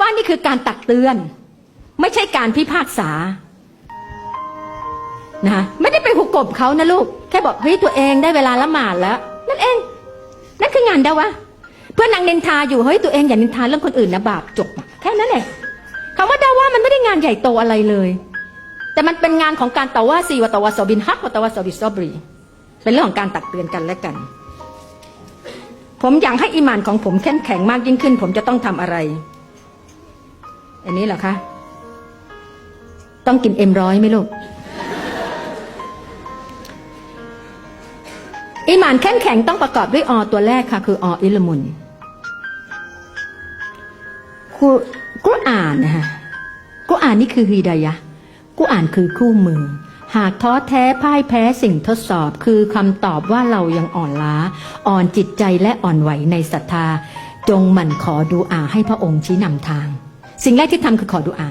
ว่านี่คือการตักเตือน ไม่ใช่การพิพากษานะไม่ได้ไปหุกกบเขานะลูก แค่บอกเฮ้ยตัวเองได้เวลาละหมาดแล้ว นั่นเอง นั่นคืองานดาวะเพื่อนนางนินทาอยู่เฮ้ยตัวเองอย่านินทาเรื่องคนอื่นนะบาปจบแค่นั้นเองคำว่าดาว่ามันไม่ได้งานใหญ่โตอะไรเลย แต่มันเป็นงานของการต่อว่าซีวตะวะซอบินฮักวตะวะซอบิซอบรีเป็นเรื่องของการตักเตือนกันและกัน ผมอยากให้อิมานของผมเข้มแข็งมากยิ่งขึ้น ผมจะต้องทำอะไร อันนี้เหรอคะ ต้องกินเอ็มร้อยไหมลูกอิหมานเข้มแข็งต้องประกอบด้วยอตัวแรกค่ะ คือออิลมุนกุกุรอานนะคะกุรอานนี่คือฮีดายะกุรอานคือคู่มือ หากท้อแท้พ่ายแพ้สิ่งทดสอบ คือคำตอบว่าเรายังอ่อนล้า อ่อนจิตใจและอ่อนไหวในศรัทธา จงหมั่นขอดูอาให้พระองค์ชี้นำทาง สิ่งแรกที่ทำคือขอดูอา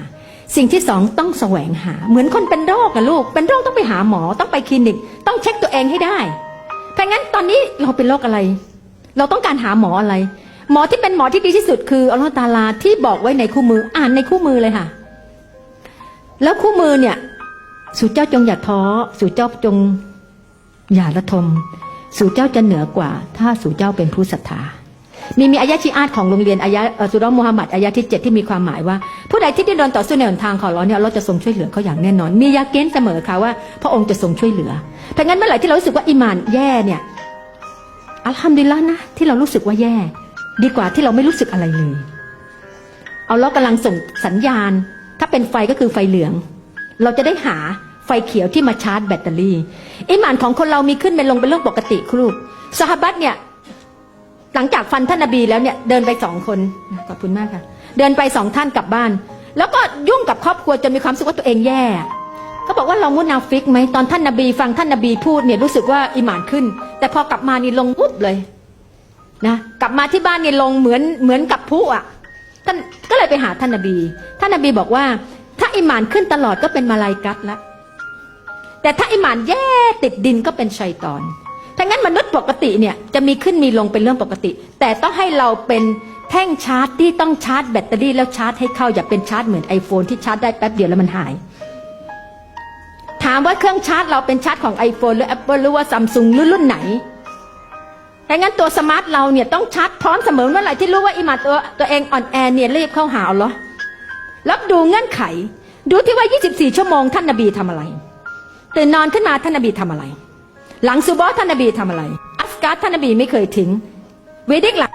สิ่งที่สองต้องแสวงหา เหมือนคนเป็นโรคอะลูก เป็นโรคต้องไปหาหมอ ต้องไปคลินิก ต้องเช็คตัวเองให้ได้ เพราะงั้นตอนนี้เราเป็นโรคอะไร เราต้องการหาหมออะไร หมอที่เป็นหมอที่ดีที่สุดคืออัลลอฮฺตาลาที่บอกไว้ในคู่มือ อ่านในคู่มือเลยค่ะ แล้วคู่มือเนี่ย สู่เจ้าจงอย่าท้อ สู่เจ้าจงอย่าละทม สู่เจ้าจะเหนือกว่า ถ้าสู่เจ้าเป็นผู้ศรัทธา มีมีอายะชีอาตของโรงเรียนอายะอ่อสุรมุฮัมมัดอายะที่เจ็ดที่มีความหมายว่า ผู้ใดที่ดิ้นรนต่อสู้ในหนทางของเราเนี่ยเราจะทรงช่วยเหลือเขาอย่างแน่นอน มียาเกณฑ์เสมอค่ะว่า พระองค์จะทรงช่วยเหลือเพราะงั้นเมื่อไหร่ที่เรารู้สึกว่าอิมานแย่เนี่ยอัลฮัมดุลิลละนะที่เรารู้สึกว่าแย่ ดีกว่าที่เราไม่รู้สึกอะไรเลยเอาเรากำลังส่งสัญญาณ ถ้าเป็นไฟก็คือไฟเหลือง เราจะได้หาไฟเขียวที่มาชาร์จแบตเตอรี่อิมานของคนเรามีขึ้นเป็นลงเป็นเรื่องปกติครูสหบัตเนี่ย หลังจากฟันท่านนบีแล้วเนี่ยเดินไปสองคนขอบคุณมากค่ะ เดินไปสองท่านกลับบ้าน แล้วก็ยุ่งกับครอบครัวจนมีความรู้สึกว่าตัวเองแย่เขาบอกว่าเรามุนาฟิกไหมตอนท่านนบี ฟังท่านนบีพูดเนี่ยรู้สึกว่าอิหมานขึ้น แต่พอกลับมานี่ลงปุ๊บเลยนะกลับมาที่บ้านนี่ลงเหมือนเหมือนกับผู้อะท่านก็เลยไปหาท่านนบี ท่านนบีบอกว่า ถ้าอิหมานขึ้นตลอดก็เป็นมาลายกัตละแต่ถ้าอิหมานแย่ติดดินก็เป็นชัยตอน งั้นมนุษย์ปกติเนี่ยจะมีขึ้นมีลงเป็นเรื่องปกติ แต่ต้องให้เราเป็นแท่งชาร์จที่ต้องชาร์จแบตเตอรี่แล้วชาร์จให้เข้าอย่าเป็นชาร์จเหมือน iPhone ที่ชาร์จได้แป๊บเดียวแล้วมันหาย ถามว่าเครื่องชาร์จเราเป็นชาร์จของ iPhone หรือ Apple หรือว่าซัมซุงหรือรุ่นไหนถ้างั้นตัวสมาร์ทเราเนี่ยต้องชาร์จพร้อมเสมอเมื่อไหร่ที่รู้ว่าอิมาตัวตัวเองอ่อนแอเนี่ยรีบเข้าหาอัลลอแล้วดูเงื่อนไข ดูที่ว่า 24 ชั่วโมงท่านนบีทำอะไรตื่นนอนขึ้นมาท่านนบีทำอะไร หลังซูบอท่านนบีทำอะไร อัสการ์ท่านนบีไม่เคยทิ้ง เวดิกหลัง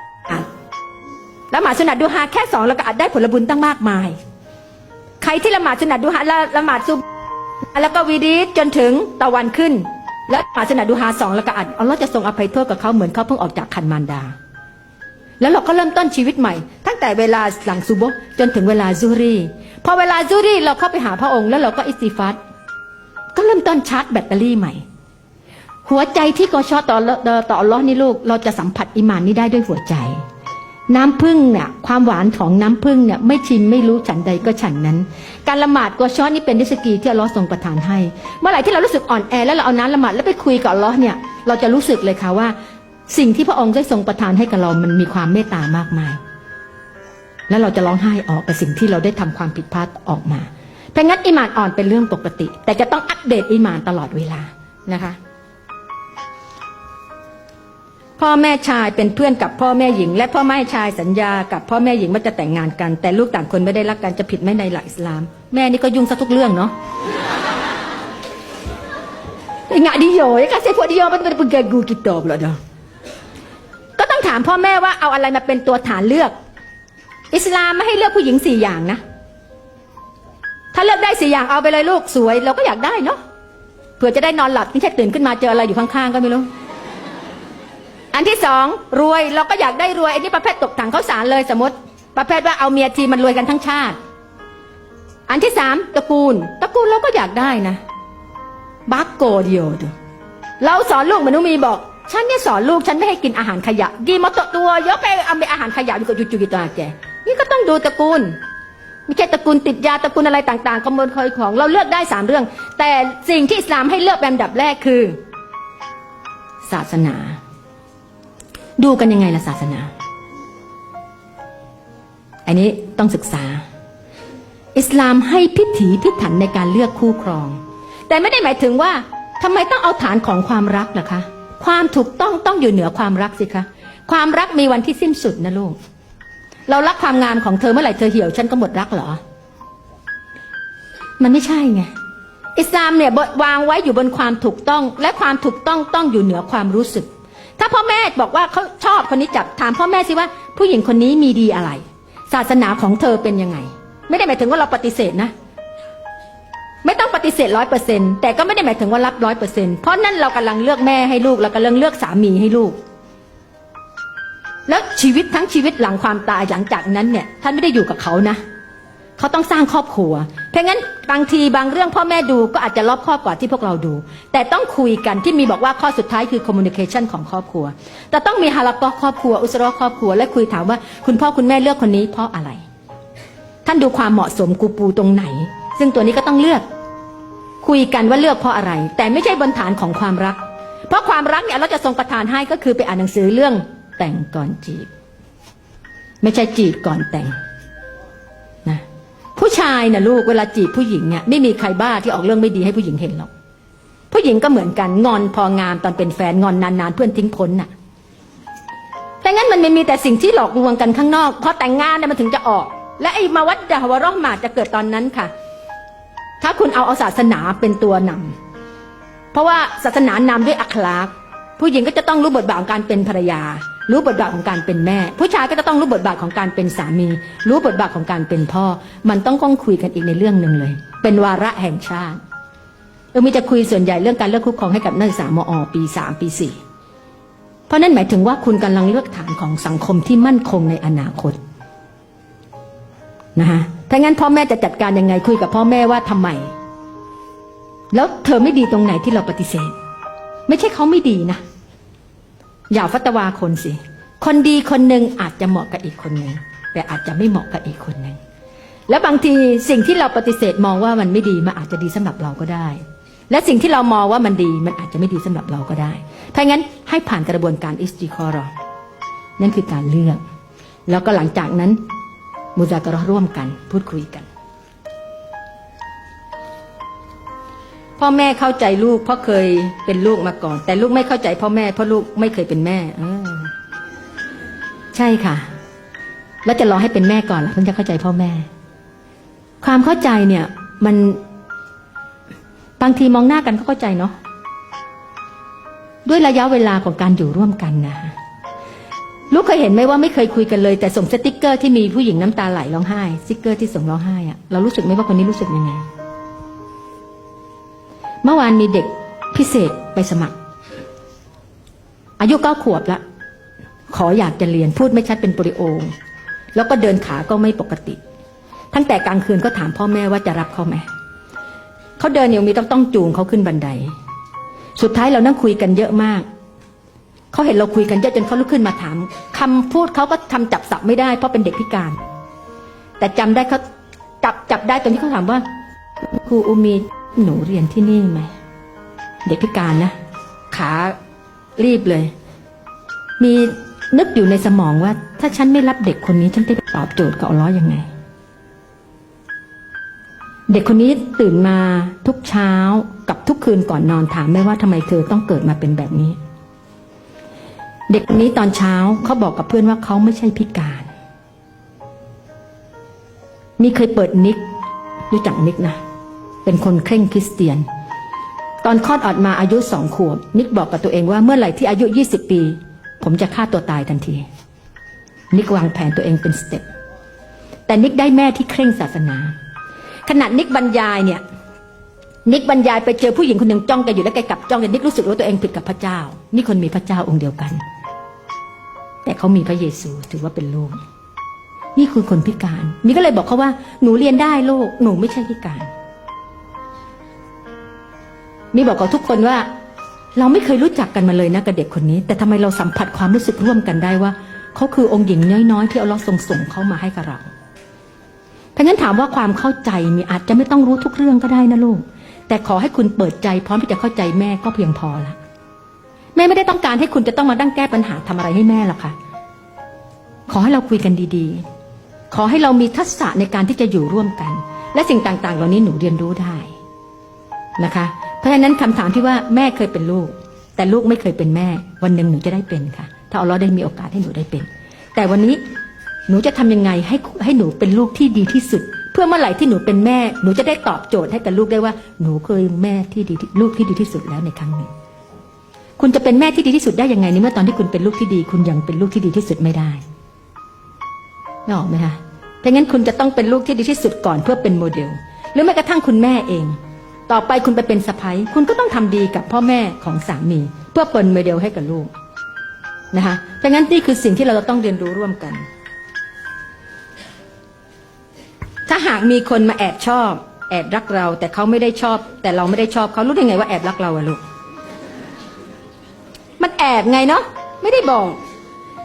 ละหมาดสุนัตดูฮาแค่สองแล้วก็อาจได้ผลบุญตั้งมากมาย ใครที่ละหมาดสุนัตดูฮาละละหมาดซูบแล้วก็วีดีจนถึงตะวันขึ้น แล้วละหมาดสุนัตดูฮาสองแล้วก็อาจอัลลอฮ์จะทรงอภัยโทษกับเขาเหมือนเขาเพิ่งออกจากคันมารดา แล้วเราก็เริ่มต้นชีวิตใหม่ ตั้งแต่เวลาหลังซูโบจนถึงเวลาซูรีพอเวลาซูรีเราเข้าไปหาพระองค์แล้วเราก็อิสติฟัตก็เริ่มต้นชาร์จแบตเตอรี่ใหม่ หัวใจที่กอชอต่อต่อต่ออัลเลอนี่ลูก เราจะสัมผัสอิมานนี้ได้ด้วยหัวใจ น้ำพึ่งเนี่ยความหวานของน้ำพึ่งเนี่ยไม่ชิมไม่รู้ฉันใดก็ฉันนั้น การละหมาดกอชอนี่เป็นดิสกีที่ลเลอทรงประทานให้ เมื่อไหร่ที่เรารู้สึกอ่อนแอแล้วเราเอาน้ำละหมาดแล้วไปคุยกับลเลอเนี่ย เราจะรู้สึกเลยค่ะว่า สิ่งที่พระองค์ได้ทรงประทานให้กับเรามันมีความเมตตามากมาย แล้วเราจะร้องไห้ออกกับสิ่งที่เราได้ทำความผิดพลาดออกมาเพราะงั้นอิมานอ่อนเป็นเรื่องปกติ แต่จะต้องอัปเดตอิมานตลอดเวลานะคะ พ่อแม่ชายเป็นเพื่อนกับพ่อแม่หญิง และพ่อแม่ชายสัญญากับพ่อแม่หญิงว่าจะแต่งงานกัน แต่ลูกต่างคนไม่ได้รักกันจะผิดไหมในหลักอิสลาม แม่นี่ก็ยุ่งซะทุกเรื่องเนาะ Ingat dia, ya kasih buat dia betul pengganggu kita pula dah. ก็ต้องถามพ่อแม่ว่าเอาอะไรมาเป็นตัวฐานเลือก อิสลามไม่ให้เลือกผู้หญิงสี่อย่างนะ ถ้าเลือกได้สี่อย่างเอาไปเลยลูกสวย เราก็อยากได้เนาะเผื่อจะได้นอนหลับไม่ใช่ตื่นขึ้นมาเจออะไรอยู่ข้างๆก็ไม่รู้ อันที่สองรวยเราก็อยากได้รวยอันนี้ประเภทตกถังข้าวสารเลยสมมติ ประเภทว่าเอาเมียทีมันรวยกันทั้งชาติ อันที่สามตระกูลตระกูลเราก็อยากได้นะบักโกเดียวดูเราสอนลูกมนุษย์มีบอกฉันเนี่ยสอนลูกฉันไม่ให้กินอาหารขยะกีมาตตัวเยอะไปเอาไปอาหารขยะอยู่กับจุๆกีตาแกนี่ก็ต้องดูตระกูลไม่ใช่ตระกูลติดยาตระกูลอะไรต่างๆขโมยคอยของ เราเลือกได้สามเรื่อง แต่สิ่งที่อิสลามให้เลือกเป็นอันดับแรกคือ ศาสนา ดูกันยังไงล่ะศาสนา อันนี้ต้องศึกษา อิสลามให้พิถีพิถันในการเลือกคู่ครอง แต่ไม่ได้หมายถึงว่าทำไมต้องเอาฐานของความรักล่ะคะ ความถูกต้องต้องอยู่เหนือความรักสิคะ ความรักมีวันที่สิ้นสุดนะลูก เรารักความงามของเธอเมื่อไหร่เธอเหี่ยวฉันก็หมดรักเหรอ มันไม่ใช่ไงอิสลามเนี่ยวางไว้อยู่บนความถูกต้อง และความถูกต้องต้องอยู่เหนือความรู้สึก ถ้าพ่อแม่บอกว่าเขาชอบคนนี้จับถามพ่อแม่สิว่า ผู้หญิงคนนี้มีดีอะไร ศาสนาของเธอเป็นยังไง ไม่ได้หมายถึงว่าเราปฏิเสธนะ ไม่ต้องปฏิเสธร้อยเปอร์เซ็นแต่ก็ไม่ได้หมายถึงว่ารับร้อยเปอร์เซ็นเพราะนั่นเรากำลังเลือกแม่ให้ลูกเรากำลังเลือกสามีให้ลูก แล้วชีวิตทั้งชีวิตหลังความตายหลังจากนั้นเนี่ยท่านไม่ได้อยู่กับเขานะ เขาต้องสร้างครอบครัว เพราะงั้นบางทีบางเรื่องพ่อแม่ดูก็อาจจะรอบครอบกว่าที่พวกเราดู แต่ต้องคุยกันที่มีบอกว่าข้อสุดท้ายคือ communication ของครอบครัว แต่ต้องมีฮาลักอครอบครัว อุสรอครอบครัว และคุยถามว่าคุณพ่อคุณแม่เลือกคนนี้เพราะอะไร ท่านดูความเหมาะสมกูปูตรงไหน ซึ่งตัวนี้ก็ต้องเลือก คุยกันว่าเลือกเพราะอะไร แต่ไม่ใช่บนฐานของความรัก เพราะความรักเนี่ยเราจะทรงประทานให้ก็คือไปอ่านหนังสือเรื่องแต่งก่อนจีบ ไม่ใช่จีบก่อนแต่ง ผู้ชายนะลูกเวลาจีบผู้หญิงเนี่ยไม่มีใครบ้าที่ออกเรื่องไม่ดีให้ผู้หญิงเห็นหรอกผู้หญิงก็เหมือนกันงอนพองามตอนเป็นแฟนงอนนานๆเพื่อนทิ้งพ้นน่ะ แต่งั้นมันไม่มีแต่สิ่งที่หลอกลวงกันข้างนอกพอแต่งงานเนี่ยมันถึงจะออก และไอ้มาวัดดาวรอหมาจะเกิดตอนนั้นค่ะ ถ้าคุณเอาเอาศาสนาเป็นตัวนำเพราะว่าศาสนานำด้วยอัคลาก ผู้หญิงก็จะต้องรู้บทบาทของการเป็นภรรยา รู้บทบาทของการเป็นแม่ ผู้ชายก็จะต้องรู้บทบาทของการเป็นสามี รู้บทบาทของการเป็นพ่อ มันต้องก้องคุยกันอีกในเรื่องหนึ่งเลย เป็นวาระแห่งชาติเออมีจะคุยส่วนใหญ่เรื่องการเลือกคู่ครองให้กับนักศึกษามอ ปีสามปีสี่เพราะนั่นหมายถึงว่าคุณกำลังเลือกฐานของสังคมที่มั่นคงในอนาคตนะคะถ้างั้นพ่อแม่จะจัดการยังไงคุยกับพ่อแม่ว่าทำไม แล้วเธอไม่ดีตรงไหนที่เราปฏิเสธ ไม่ใช่เขาไม่ดีนะ อย่าฟัตวาคนสิ คนดีคนหนึ่งอาจจะเหมาะกับอีกคนหนึ่งแต่อาจจะไม่เหมาะกับอีกคนหนึ่งแล้วบางทีสิ่งที่เราปฏิเสธมองว่ามันไม่ดีมันอาจจะดีสำหรับเราก็ได้ และสิ่งที่เรามองว่ามันดีมันอาจจะไม่ดีสำหรับเราก็ได้ถ้างั้นให้ผ่านกระบวนการอิสติคอรอนั่นคือการเลือก แล้วก็หลังจากนั้นมุจากระร่วมกันพูดคุยกัน พ่อแม่เข้าใจลูกเพราะเคยเป็นลูกมาก่อน แต่ลูกไม่เข้าใจพ่อแม่เพราะลูกไม่เคยเป็นแม่เออใช่ค่ะ แล้วจะรอให้เป็นแม่ก่อนแล้วถึงจะเข้าใจพ่อแม่ ความเข้าใจเนี่ย มันบางทีมองหน้ากันก็เข้าใจเนาะด้วยระยะเวลาของการอยู่ร่วมกันนะลูกเคยเห็นไหมว่าไม่เคยคุยกันเลย แต่ส่งสติกเกอร์ที่มีผู้หญิงน้ำตาไหลร้องไห้สติกเกอร์ที่ส่งร้องไห้อะเรารู้สึกไหมว่าคนนี้รู้สึกยังไง เมื่อวานมีเด็กพิเศษไปสมัคร อายุเก้าขวบละ ขออยากจะเรียนพูดไม่ชัดเป็นโปริโอแล้วก็เดินขาก็ไม่ปกติ ตั้งแต่กลางคืนก็ถามพ่อแม่ว่าจะรับเขาไหมเขาเดินอยู่มีต้องต้องจูงเขาขึ้นบันได สุดท้ายเรานั่งคุยกันเยอะมาก เขาเห็นเราคุยกันเยอะจนเขาลุกขึ้นมาถามคำพูดเขาก็ทำจับสับไม่ได้เพราะเป็นเด็กพิการ แต่จำได้เขาจับจับได้ตอนที่เขาถามว่า ครูอุมี หนูเรียนที่นี่ไหม เด็กพิการนะ ขารีบเลย มีนึกอยู่ในสมองว่า ถ้าฉันไม่รับเด็กคนนี้ฉันจะตอบโจทย์กับอลเลอยังไง เด็กคนนี้ตื่นมาทุกเช้ากับทุกคืนก่อนนอนถามแม่ว่าทำไมเธอต้องเกิดมาเป็นแบบนี้ เด็กคนนี้ตอนเช้าเขาบอกกับเพื่อนว่าเขาไม่ใช่พิการ มีเคยเปิดนิกรู้จักนิกนะ เป็นคนเคร่งคริสเตียน ตอนคลอดออกมาอายุสองขวบ นิกบอกกับตัวเองว่าเมื่อไหร่ที่อายุยี่สิบปี ผมจะฆ่าตัวตายทันที นิกวางแผนตัวเองเป็นสเต็ปแต่นิกได้แม่ที่เคร่งศาสนา ขณะนิกบรรยายเนี่ยนิกบรรยายไปเจอผู้หญิงคนหนึ่งจ้องแกอยู่แล้วแกกลับจ้องแต่นิกรู้สึกว่าตัวเองผิดกับพระเจ้า นี่คนมีพระเจ้าองค์เดียวกัน แต่เขามีพระเยซูถือว่าเป็นลูกนี่คือคนพิการ นี่ก็เลยบอกเขาว่า หนูเรียนได้ลูกหนูไม่ใช่พิการ มีบอกกับทุกคนว่า เราไม่เคยรู้จักกันมาเลยนะกับเด็กคนนี้ แต่ทำไมเราสัมผัสความรู้สึกร่วมกันได้ว่าเขาคือองค์หญิงน้อยๆ ที่เอาเราทรงส่งเขามาให้กับเราถ้างั้นถามว่าความเข้าใจมีอาจจะไม่ต้องรู้ทุกเรื่องก็ได้นะลูก แต่ขอให้คุณเปิดใจ พร้อมที่จะเข้าใจแม่ก็เพียงพอละแม่ไม่ได้ต้องการให้คุณจะต้องมาดั้งแก้ปัญหาทำอะไรให้แม่หรอกค่ะ ขอให้เราคุยกันดีๆ ขอให้เรามีทักษะในการที่จะอยู่ร่วมกัน และสิ่งต่างๆ เหล่านี้หนูเรียนรู้ได้นะคะ เพราะฉะนั้นคำถามที่ว่าแม่เคยเป็นลูก แต่ลูกไม่เคยเป็นแม่ วันหนึ่งหนูจะได้เป็นค่ะ ถ้าอัลเลอฮ์ได้มีโอกาสให้หนูได้เป็น แต่วันนี้หนูจะทำยังไงให้ให้หนูเป็นลูกที่ดีที่สุด เพื่อเมื่อไหร่ที่หนูเป็นแม่ หนูจะได้ตอบโจทย์ให้กับลูกได้ว่าหนูเคยแม่ที่ดีลูกที่ดีที่สุดแล้วในครั้งหนึ่งคุณจะเป็นแม่ที่ดีที่สุดได้ยังไงในเมื่อตอนที่คุณเป็นลูกที่ดี คุณยังเป็นลูกที่ดีที่สุดไม่ได้นึกออกไหมคะเพราะงั้นคุณจะต้องเป็นลูกที่ดีที่สุดก่อนเพื่อเป็นโมเดล หรือแม้กระทั่งคุณแม่เอง ต่อไปคุณไปเป็นสะพ้ยคุณก็ต้องทำดีกับพ่อแม่ของสามี เพื่อเป็นโมเดลให้กับลูกนะคะเพราะงั้นนี่คือสิ่งที่เราจะต้องเรียนรู้ร่วมกัน ถ้าหากมีคนมาแอบชอบ แอบรักเรา แต่เขาไม่ได้ชอบ แต่เราไม่ได้ชอบเขารู้ได้ไงว่าแอบรักเราอะลูกมันแอบไงเนาะไม่ได้บอก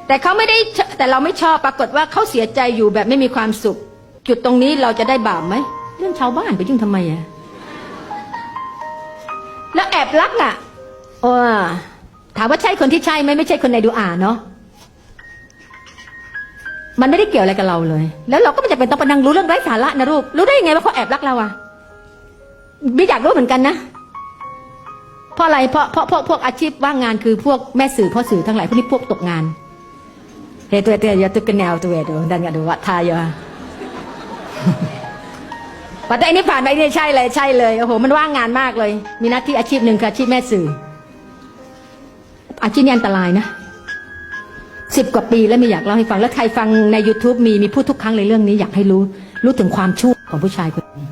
แต่เขาไม่ได้แต่เราไม่ชอบปรากฏว่าเขาเสียใจอยู่แบบไม่มีความสุข จุดตรงนี้เราจะได้บาปไหมเรื่องชาวบ้านไปยุ่งทำไมอะ แล้วแอบรักอะโอ้ถามว่าใช่คนที่ใช่ไหมไม่ใช่คนในดูอ่าเนาะมันไม่ได้เกี่ยวอะไรกับเราเลย แล้วเราก็ไม่จำเป็นต้องไปนั่งรู้เรื่องไร้สาระนะลูกรู้ได้ยังไงว่าเขาแอบรักเราอะไม่อยากรู้เหมือนกันนะเพราะอะไรเพราะเพราะพวกพวกอาชีพว่างงานคือพวกแม่สื่อพ่อสื่อทั้งหลายพวกนี้พวกตกงานเฮ้ตัวเตียยตุกแนวตัวเดูดันกันดูวัดทายะ ปัจจัยนี้ผ่านไปนี่ใช่เลยใช่เลยโอ้โหมันว่างงานมากเลย มีหน้าที่อาชีพหนึ่งคืออาชีพแม่สื่อ อาชีพนี้อันตรายนะสิบกว่าปีแล้วมีอยากเล่าให้ฟังแล้วใครฟังใน youtube มีมีพูดทุกครั้งเลยเรื่องนี้อยากให้รู้ รู้ถึงความชั่วของผู้ชายคนนี้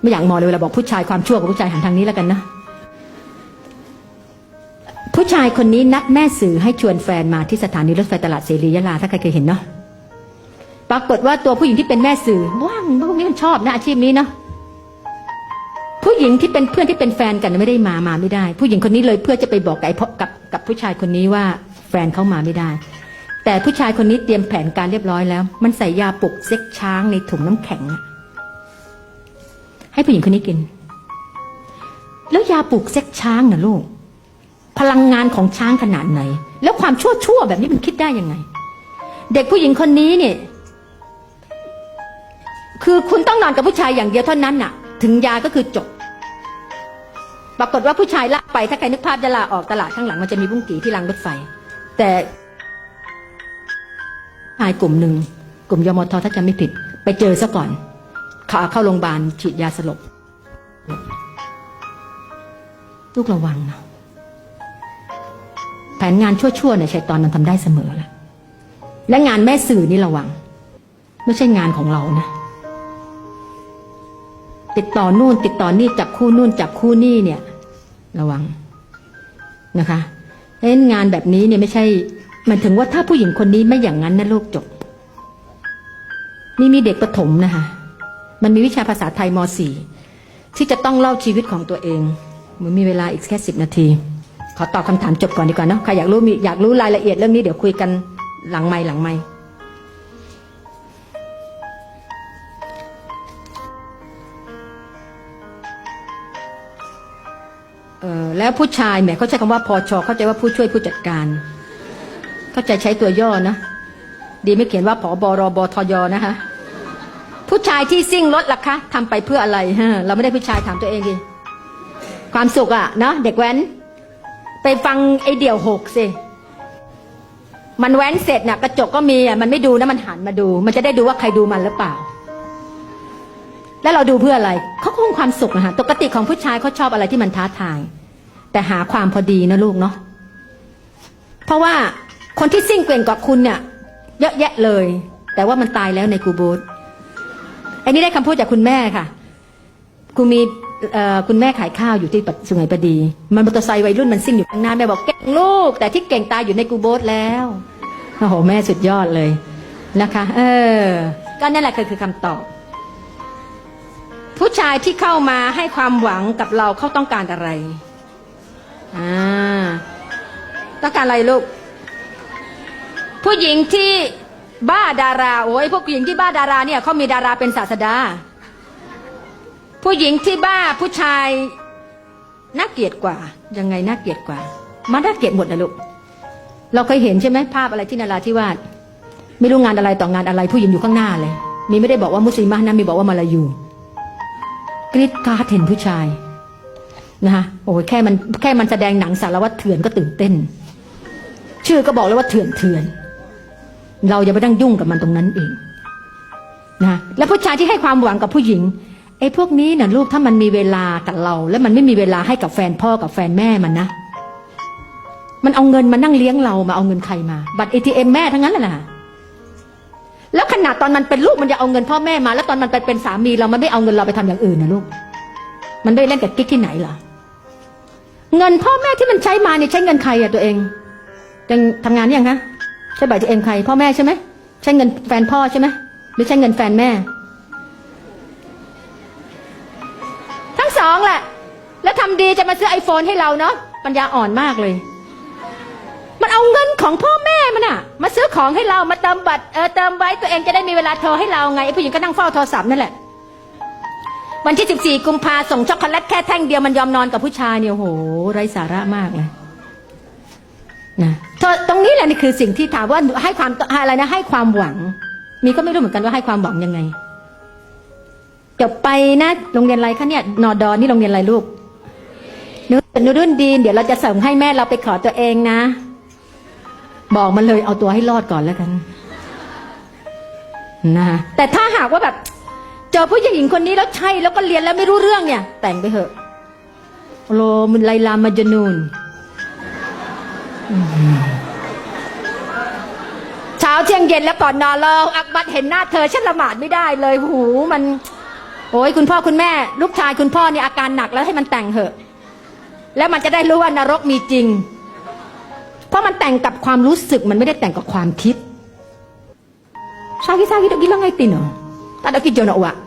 ไม่อยากมองเลยเวลาบอกผู้ชายความชั่วของผู้ชายหันทางนี้แล้วกันนะผู้ชายคนนี้นัดแม่สื่อให้ชวนแฟนมาที่สถานีรถไฟตลาดเสรียะลาถ้าใครเคยเห็นเนาะ ปรากฏว่าตัวผู้หญิงที่เป็นแม่สื่อว่างพวกนี้มันชอบนะอาชีพนี้เนาะผู้หญิงที่เป็นเพื่อนที่เป็นแฟนกันไม่ได้มามาไม่ได้ ผู้หญิงคนนี้เลยเพื่อจะไปบอกกับไอ้พ่อกับกับผู้ชายคนนี้ว่าแฟนเขามาไม่ได้ แต่ผู้ชายคนนี้เตรียมแผนการเรียบร้อยแล้ว มันใส่ยาปลุกเซ็กช้างในถุงน้ำแข็งให้ผู้หญิงคนนี้กิน แล้วยาปลุกเซ็กช้างนะลูก พลังงานของช้างขนาดไหน แล้วความชั่วชั่วแบบนี้มันคิดได้ยังไง เด็กผู้หญิงคนนี้เนี่ย คือคุณต้องนอนกับผู้ชายอย่างเดียวเท่านั้นน่ะ ถึงยาก็คือจบ ปรากฏว่าผู้ชายละไปถ้าใครนึกภาพจะลาออกตลาดข้างหลังมันจะมีบุ้งกีที่รางรถไฟ แต่ชายกลุ่มหนึ่งกลุ่มยมทถ้าจำไม่ผิด ไปเจอซะก่อนขาเข้าโรงพยาบาลฉีดยาสลบลูกระวังนะแผนงานชั่วๆเนี่ยชัยตอนมันทำได้เสมอแหละและงานแม่สื่อนี่ระวัง ไม่ใช่งานของเรานะ ติดต่อนู่น ติดต่อนี่จับคู่นู่น จับคู่นี่เนี่ย ระวังนะคะเพราะงานแบบนี้เนี่ยไม่ใช่มายถึงว่าถ้าผู้หญิงคนนี้ไม่อย่างนั้นนะลูกจบนี่มีเด็กประถมนะคะมันมีวิชาภาษาไทยม .4 ที่จะต้องเล่าชีวิตของตัวเองมันมีเวลาอีกแค่สิบนาที ขอตอบคำถามจบก่อนดีกว่าเนาะใครอยากรู้มีอยากรู้รายละเอียดเรื่องนี้เดี๋ยวคุยกันหลังไม่หลังไม่ แล้วผู้ชายแหมเขาใช้คำว่าพอชอเข้าใจว่าผู้ช่วยผู้จัดการ เข้าใจใช้ตัวย่อนะ ดีไม่เขียนว่าผอบรบทยนะคะ ผู้ชายที่ซิ่งรถล่ะคะทำไปเพื่ออะไรฮะเราไม่ได้ผู้ชายถามตัวเองดิความสุขอะเนาะเด็กแว้น ไปฟังไอเดี่ยวหกสิมันแว้นเสร็จน่ะกระจกก็มีอะมันไม่ดูนะมันหันมาดู มันจะได้ดูว่าใครดูมันหรือเปล่า แล้วเราดูเพื่ออะไรเขาคงความสุขนะฮะปกติของผู้ชายเขาชอบอะไรที่มันท้าทาย แต่หาความพอดีนะลูกเนาะเพราะว่าคนที่ซิ่งเก่งกว่าคุณเนี่ยเยอะแยะเลย แต่ว่ามันตายแล้วในกูโบสอ้นี่ได้คำพูดจากคุณแม่ค่ะกูมีคุณแม่ขายข้าวอยู่ที่ปัดสุไหงประดี มันมอเตอร์ไซค์วัยรุ่นมันซิ่งอยู่ข้างหน้าแม่บอกเก่งลูก แต่ที่เก่งตายอยู่ในกูโบสแล้วโอ้โหแม่สุดยอดเลยนะคะ เออ ก็นั่นแหละคือคือคำตอบ ผู้ชายที่เข้ามาให้ความหวังกับเราเขาต้องการอะไร อ่าต้องการอะไรลูก ผู้หญิงที่บ้าดาราโอ้ยพวกผู้หญิงที่บ้าดาราเนี่ยเขามีดาราเป็นศาสดา ผู้หญิงที่บ้าผู้ชายน่าเกลียดกว่า ยังไงน่าเกลียดกว่า มันน่าเกลียดหมดนะลูกเราเคยเห็นใช่ไหมภาพอะไรที่นาราธิวาสไม่รู้งานอะไรต่องานอะไร ผู้หญิงอยู่ข้างหน้าเลย มีไม่ได้บอกว่ามุสลิมนะมีบอกว่ามาลายูกรีดการ์ดเห็นผู้ชาย นะคะโอ้ยแค่มันแค่มันแสดงหนังสารวัตรเถื่อนก็ตื่นเต้น ชื่อก็บอกแล้วว่าเถื่อนเถื่อน เราอย่าไปตั้งยุ่งกับมันตรงนั้นเองนะแล้วผู้ชายที่ให้ความหวังกับผู้หญิงไอ้พวกนี้น่ะลูกถ้ามันมีเวลากับเรา แล้วมันไม่มีเวลาให้กับแฟนพ่อกับแฟนแม่มันนะมันเอาเงินมานั่งเลี้ยงเรามาเอาเงินใครมา บัตรเอทีเอ็มแม่ทั้งนั้นแหละนะแล้วขนาดตอนมันเป็นลูกมันจะเอาเงินพ่อแม่มา แล้วตอนมันไปเป็นสามีเรามันไม่เอาเงินเราไปทำอย่างอื่นนะลูก มันไม่ได้เล่นกับกิ๊กที่ไหนล่ะ เงินพ่อแม่ที่มันใช้มาเนี่ยใช้เงินใครอะตัวเองยังทำงานยังคะใช้บัตรเอทีเอ็มใคร พ่อแม่ใช่ไหมใช้เงินแฟนพ่อใช่ไหมหรือใช้เงินแฟนแม่ ทั้งสองแหละ แล้วทำดีจะมาซื้อไอโฟนให้เราเนาะปัญญาอ่อนมากเลย มันเอาเงินของพ่อแม่มันอะมาซื้อของให้เรามาเติมบัตรเออเติมไว้ตัวเองจะได้มีเวลาโทรให้เราไงไอผู้หญิงก็นั่งเฝ้าโทรศัพท์นั่นแหละ วันที่ 14 กุมภาส่งช็อกโกแลตแค่แท่งเดียวมันยอมนอนกับผู้ชายเนี่ยโหไร้สาระมากเลยนะตรงนี้แหละนี่คือสิ่งที่ถามว่าให้ความอะไรนะ ให้ความหวัง มีก็ไม่รู้เหมือนกันว่าให้ความหวังยังไงเดี๋ยวไปนะโรงเรียนอะไรคะเนี่ยนอดอนนี่โรงเรียนอะไรลูกนุนุรุ่นดีนเดี๋ยวเราจะสริมให้แม่เราไปขอตัวเองนะ บอกมันเลยเอาตัวให้รอดก่อนแล้วกันนะแต่ถ้าหากว่าแบบ จอผู้หญิงคนนี้แล้วใช่แล้วก็เรียนแล้วไม่รู้เรื่องเนี่ย แต่งไปเถอะโลมันไลลามาจนูนเช้าเที่ยงเย็นแล้วก่อนนอนเราอักบัดเห็นหน้าเธอฉันละหมาดไม่ได้เลยหูมัน โอ้ยคุณพ่อคุณแม่ ลูกชายคุณพ่อเนี่ยอาการหนักแล้วให้มันแต่งเถอะ แล้วมันจะได้รู้ว่านรกมีจริง เพราะมันแต่งกับความรู้สึกมันไม่ได้แต่งกับความคิด Sakit-sakit gila ngay tino. Tak ada kijau nak buat.